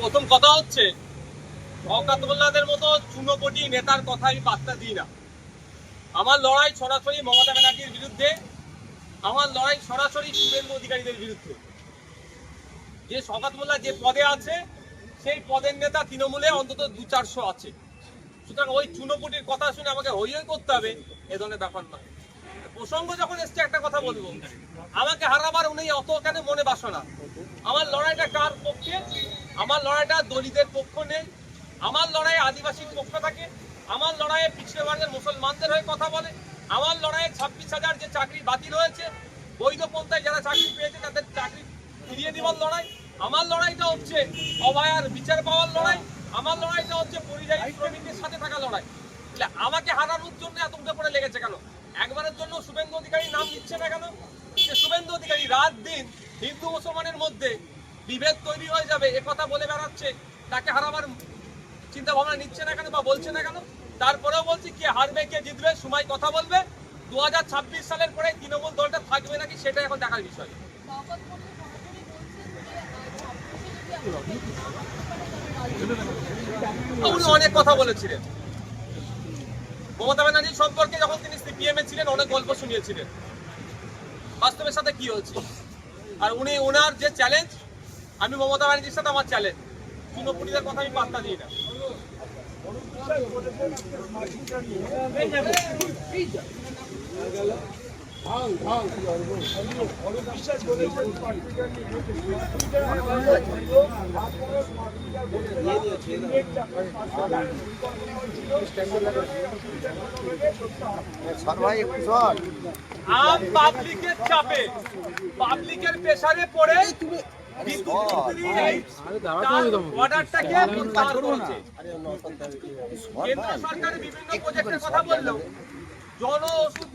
প্রথম কথা হচ্ছে শওকাত মোল্লাদের মতো চুনোপটি নেতার কথা আমি পাত্তা দিই না। আমার লড়াই সরাসরি মমতা ব্যানার্জির বিরুদ্ধে, আমার লড়াই সরাসরি শুভেন্দু অধিকারীদের বিরুদ্ধে। যে মোল্লা যে পদে আছে, সেই পদের নেতা তৃণমূলে অন্তত দু চারশো আছে। সুতরাং ওই চুনোপুটির কথা শুনে আমাকে হই করতে হবে, এ ধরনের ব্যাপার নয়। প্রসঙ্গ যখন এসছে, একটা কথা বলব। আমাকে হারাবার উনি অত কেন মনে বাসনা? আমার লড়াইটা কার পক্ষে? আমার লড়াইটা দলিতের পক্ষ নেই। আমার লড়াই আদিবাসীর পক্ষ থাকে। আমার লড়াইয়ে পিছিয়ে বর্গের মুসলমানদের হয়ে কথা বলে। আমার লড়াইয়ে ছাব্বিশ হাজার যে চাকরি বাতিল হয়েছে, বৈধ পন্থায় যারা চাকরি পেয়েছে, তাদের চাকরি ফিরিয়ে দেওয়ার লড়াই। আমার লড়াইটা হচ্ছে অভয়ার বিচার পাওয়ার লড়াই। আমার লড়াইটা হচ্ছে পরিযায়ী শ্রমিকদের সাথে থাকা লড়াই। আমাকে হারানোর জন্য এত উঠে পড়ে লেগেছে কেন? একবারের জন্য শুভেন্দু অধিকারী নাম নিচ্ছে না কেন? যে শুভেন্দু অধিকারী রাত দিন হিন্দু মুসলমানের মধ্যে বিভেদ তৈরি হয়ে যাবে কথা বলে বেড়াচ্ছে তাকে হারাবার চিন্তা ভাবনা নিচ্ছে না কেন বা বলছে না কেন? তারপরেও বলছি কে হারবে কে জিতবে সময় কথা বলবে। দু হাজার ছাব্বিশ সালের পরে তৃণমূল দলটা থাকবে নাকি সেটা এখন দেখার বিষয়। উনি অনেক কথা বলেছিলেন। মমতা ব্যানার্জি সম্পর্কে যখন তিনি সিপিএম এ ছিলেন, অনেক গল্প শুনিয়েছিলেন। বাস্তবের সাথে কি হচ্ছে আর উনি ওনার যে চ্যালেঞ্জ আমি মমতা ব্যানার্জির সাথে আমার চ্যালেঞ্জ চুনোপুটিদের কথা আমি পাত্তা দিই না। অরূপ বিশ্বাস বলেছেন পার্টিটা নিয়ে সবাই একটু শোন আম পাবলিকের চাপে পাবলিকের প্রেসারে পড়ে জন ওষুধ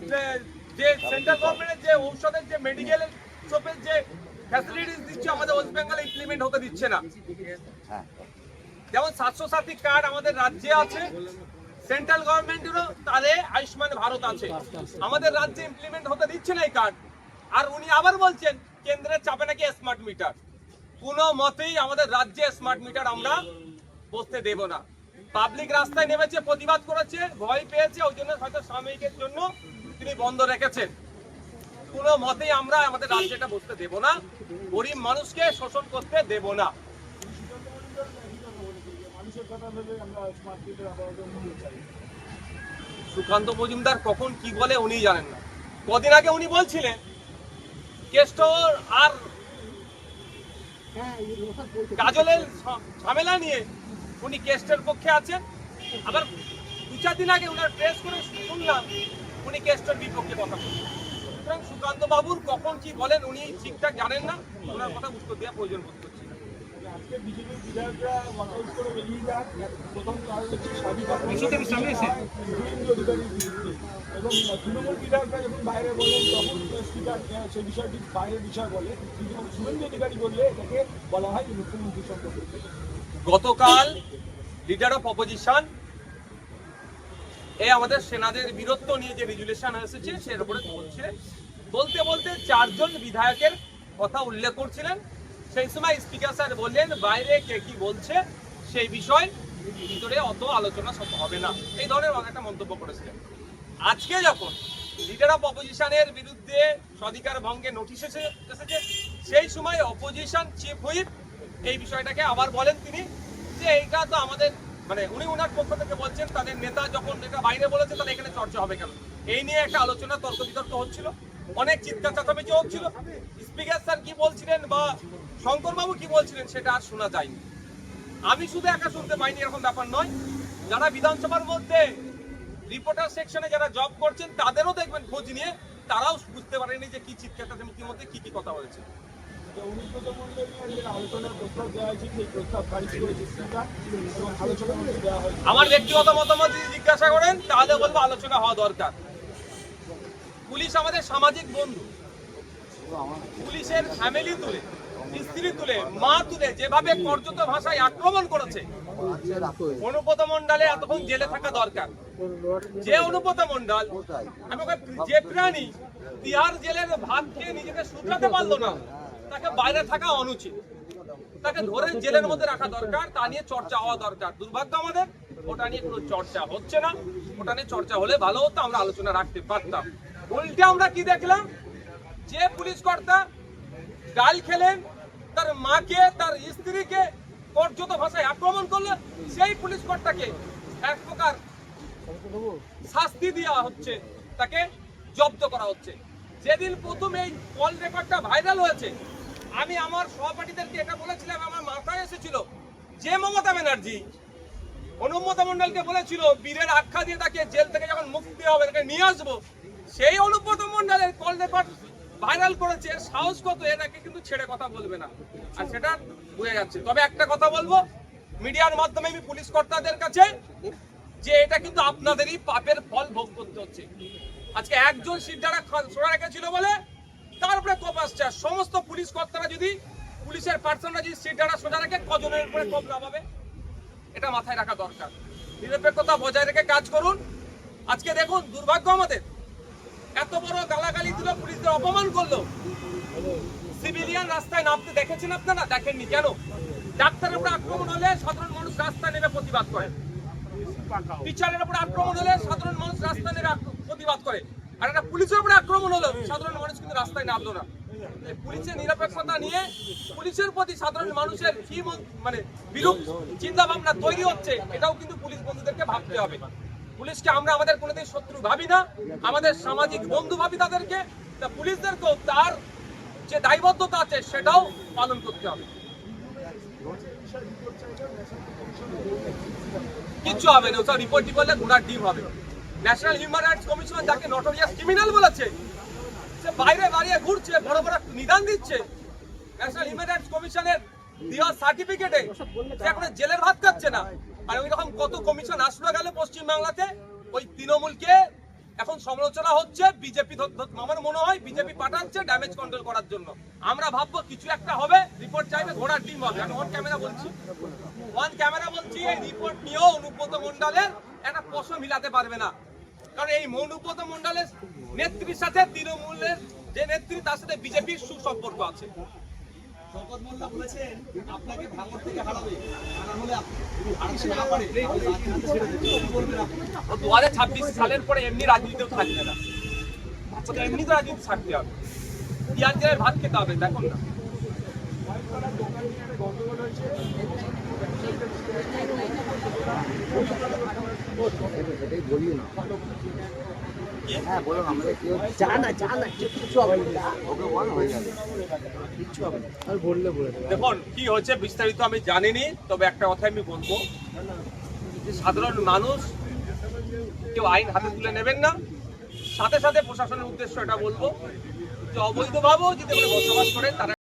যে- সেন্ট্রাল গভর্নমেন্টের যে ঔষধের যে মেডিকেল শপের যে ফ্যাসিলিটিস দিচ্ছে আমাদের ওয়েস্ট বেঙ্গলে ইমপ্লিমেন্ট হতে দিচ্ছে না। হ্যাঁ। যেমন স্বাস্থ্য সাথী কার্ড আমাদের রাজ্যে আছে, সেন্ট্রাল গভর্নমেন্টেরও তাহলে আয়ুষ্মান ভারত আছে। আমাদের রাজ্যে ইমপ্লিমেন্ট হতে দিচ্ছে না এই কার্ড। আর উনি আবার বলছেন কেন্দ্রের চাপে নাকি স্মার্ট মিটার কোনো মতেই আমাদের রাজ্যে স্মার্ট মিটার আমরা বসতে দেব না। পাবলিক রাস্তায় নেমেছে, প্রতিবাদ করেছে, ভয় পেয়েছে, ওই জন্য হয়তো সাময়িকের জন্য তিনি বন্ধ রেখেছেন। কোনো মতেই আমরা আমাদের রাজ্যে এটা বসতে দেব না। গরিব মানুষকে শোষণ করতে দেব না মানুষের কথা ভেবে আমরা স্মার্ট মিটার আপাতত নিতে চাই সুকান্ত মজুমদার কখন কি বলে উনি জানেন না। কদিন আগে উনি বলছিলেন, কেষ্টর আর কাজলের ঝামেলা নিয়ে উনি কেস্টের পক্ষে আছেন। আবার দু চার দিন আগে উনার প্রেস করে শুনলাম উনি কেস্টের বিপক্ষে কথা বলছেন। সুতরাং সুকান্ত বাবুর কখন কি বলেন উনি ঠিকঠাক জানেন না, ওনার কথা উত্তর দেওয়া প্রয়োজন। আজকে বিজেপি বিধায়করা ওয়াকআউট করে বেরিয়ে যান। প্রথম কারণ হচ্ছে স্বাধীনতা অধিকারীর বিরুদ্ধে। এবং তৃণমূল বিধায়করা যখন বাইরে বলেন তখন স্পিকার সেই বিষয়টি বাইরের বিষয় বলে। কিন্তু শুভেন্দু অধিকারী বললে এটাকে বলা হয় যে মুখ্যমন্ত্রী সম্পর্কে। গতকাল লিডার অফ অপোজিশন এ আমাদের সেনাদের বীরত্ব নিয়ে যে রেজুলেশন এসেছে সের উপরে বলছে বলতে বলতে চারজন বিধায়কের কথা উল্লেখ করছিলেন। সেই সময় স্পিকার স্যার বললেন, বাইরে কে কি বলছে সেই বিষয় ভিতরে অত আলোচনা সব হবে না। এই ধরনের একটা মন্তব্য করেছিলেন। আজকে যখন লিডার অফ অপোজিশনের বিরুদ্ধে স্বাধিকার ভঙ্গে নোটিশ এসে এসেছে, সেই সময় অপোজিশন চিফ হুইপ এই বিষয়টাকে আবার বলেন তিনি যে, এইটা তো আমাদের মানে উনি ওনার পক্ষ থেকে বলছেন, তাদের নেতা যখন এটা বাইরে বলেছে তাহলে এখানে চর্চা হবে কেন? এই নিয়ে একটা আলোচনা, তর্ক বিতর্ক হচ্ছিল। অনেক চিৎকার চাচামেচি হচ্ছিল। স্পিকার স্যার কি বলছিলেন বা শঙ্করবাবু কি বলছিলেন সেটা আর শোনা যায়নি। আমি শুধু একা শুনতে পাইনি এরকম ব্যাপার নয়। যারা বিধানসভার মধ্যে রিপোর্টার সেকশনে যারা জব করছেন তাদেরও দেখবেন খোঁজ নিয়ে তারাও বুঝতে পারেনি যে কি চিৎকার চাচামেচির মধ্যে কি কি কথা হয়েছে আমার ব্যক্তিগত মতামত যদি জিজ্ঞাসা করেন তাহলে বলব আলোচনা হওয়া দরকার। পুলিশ আমাদের সামাজিক বন্ধু। পুলিশের ফ্যামিলি তুলে স্ত্রী তুলে, মা তুলে যেভাবে কর্যত ভাষায় আক্রমণ করেছে অনুপত মন্ডলে এতক্ষণ জেলে থাকা দরকার। যে অনুপত মন্ডল আমি যে প্রাণী তিহার জেলের ভাত খেয়ে নিজেকে শুধরাতে পারল না, তাকে বাইরে থাকা অনুচিত। তাকে ধরে জেলের মধ্যে রাখা দরকার, তা নিয়ে চর্চা হওয়া দরকার। দুর্ভাগ্য আমাদের, ওটা নিয়ে কোনো চর্চা হচ্ছে না। ওটা নিয়ে চর্চা হলে ভালো হতো, আমরা আলোচনা রাখতে পারতাম। উল্টে আমরা কি দেখলাম? যে পুলিশ কর্তা গাল খেলেন তার মাকে, তার স্ত্রীকে পর্যত ভাষায় আক্রমণ করল সেই পুলিশ কর্তাকে এক প্রকার শাস্তি দেওয়া হচ্ছে, তাকে জব্দ করা হচ্ছে। যেদিন প্রথম এই কল রেকর্ডটা ভাইরাল হয়েছে, আমি আমার সহপাঠীদেরকে এটা বলেছিলাম, আমার মাথায় এসেছিল, যে মমতা ব্যানার্জি অনুমতা মন্ডলকে বলেছিল, বীরের আখ্যা দিয়ে তাকে জেল থেকে যখন মুক্তি হবে, তাকে নিয়ে আসব, সেই অনুব্রত মন্ডলের কল রেকর্ড ভাইরাল করেছে, সাহস কত এটাকে কিন্তু ছেড়ে কথা বলবে না। আর সেটা বুঝে যাচ্ছে। তবে একটা কথা বলব, মিডিয়ার মাধ্যমে আমি পুলিশ কর্তাদের কাছে যে এটা কিন্তু আপনাদেরই পাপের ফল ভোগ করতে হচ্ছে। আজকে একজন সিদ্ধারা সোনা রেখেছিল বলে, তার উপরে কোপ আসছে। সমস্ত পুলিশ কর্তারা যদি, পুলিশের পার্সনরা যদি সিদ্ধারা সোজা রাখে কজনের উপরে কোপ না পাবে এটা মাথায় রাখা দরকার। নিরপেক্ষতা বজায় রেখে কাজ করুন। আজকে দেখুন, দুর্ভাগ্য আমাদের। এত বড় গালাগালি দিল, পুলিশদের অপমান করল। সিভিলিয়ান রাস্তায় নামতে দেখেছেন আপনারা? দেখেননি কেন? ডাক্তারের উপরে আক্রমণ হলে সাধারণ মানুষ রাস্তায় নেমে প্রতিবাদ করে। টিচারের উপরে আক্রমণ হলে সাধারণ মানুষ রাস্তায় নেমে প্রতিবাদ করে। আর একটা পুলিশের উপরে আক্রমণ হলো, সাধারণ মানুষ কিন্তু রাস্তায় নামলো না। পুলিশের নিরপেক্ষতা নিয়ে পুলিশের প্রতি সাধারণ মানুষের কি মানে বিরূপ চিন্তা ভাবনা তৈরি হচ্ছে, এটাও কিন্তু পুলিশ বন্ধুদেরকে ভাবতে হবে। পুলিশকে আমরা আমাদের কোনোদিন শত্রু ভাবি না, আমাদের সামাজিক বন্ধু ভাবি তাদেরকে, তা পুলিশদেরকেও তার যে দায়বদ্ধতা আছে সেটাও পালন করতে হবে। কিচ্ছু হবে না, ওসব রিপোর্ট করলে ঘোড়ার ডিম হবে। ন্যাশনাল হিউম্যান রাইটস কমিশন যাকে নটোরিয়াস ক্রিমিনাল বলেছে, সে বাইরে দাঁড়িয়ে ঘুরছে, বড় বড় নিদান দিচ্ছে। ন্যাশনাল হিউম্যান রাইটস কমিশনের দেওয়া সার্টিফিকেটে সে এখন জেলের ভাত খাচ্ছে না। আর ওই রকম কত কমিশন আসলো গেল পশ্চিম বাংলাতে ওই তৃণমূলকে এখন সমালোচনা হচ্ছে বিজেপি আমার মনে হয় বিজেপি পাঠাচ্ছে ড্যামেজ কন্ট্রোল করার জন্য। আমরা ভাববো কিছু একটা হবে রিপোর্ট চাইবে ঘোড়ার ডিম হবে। আমি অন ক্যামেরা বলছি। ওয়ান ক্যামেরা বলছি, এই রিপোর্ট নিয়েও অনুব্রত মন্ডলের একটা প্রশ্ন মিলাতে পারবে না। কারণ এই অনুব্রত মন্ডলের নেত্রীর সাথে তৃণমূলের যে নেত্রী, তার সাথে বিজেপির সুসম্পর্ক আছে। শপথ মোল্লা বলেছেন আপনাকে ভাঙর থেকে হারাবে হারা হলে হারাতে না পারে দু হাজার ছাব্বিশ সালের এমনি রাজনীতিও থাকবে না এমনি তো রাজনীতি থাকতে হবে পিঁয়াজ জেলের ভাত খেতে হবে দেখুন বলিও না হ্যাঁ বলো আমাদের কেউ যা না যা না কিছু হবে না। ওকে বল হয়ে যাবে কিচ্ছু হবে না। আর বললে বলে দেখুন কি হয়েছে বিস্তারিত আমি জানিনি তবে একটা কথা আমি বলব। যে সাধারণ মানুষ কেউ আইন হাতে তুলে নেবেন না। সাথে সাথে প্রশাসনের উদ্দেশ্য এটা বলব যে অবৈধভাবেও যদি বসবাস করে তারা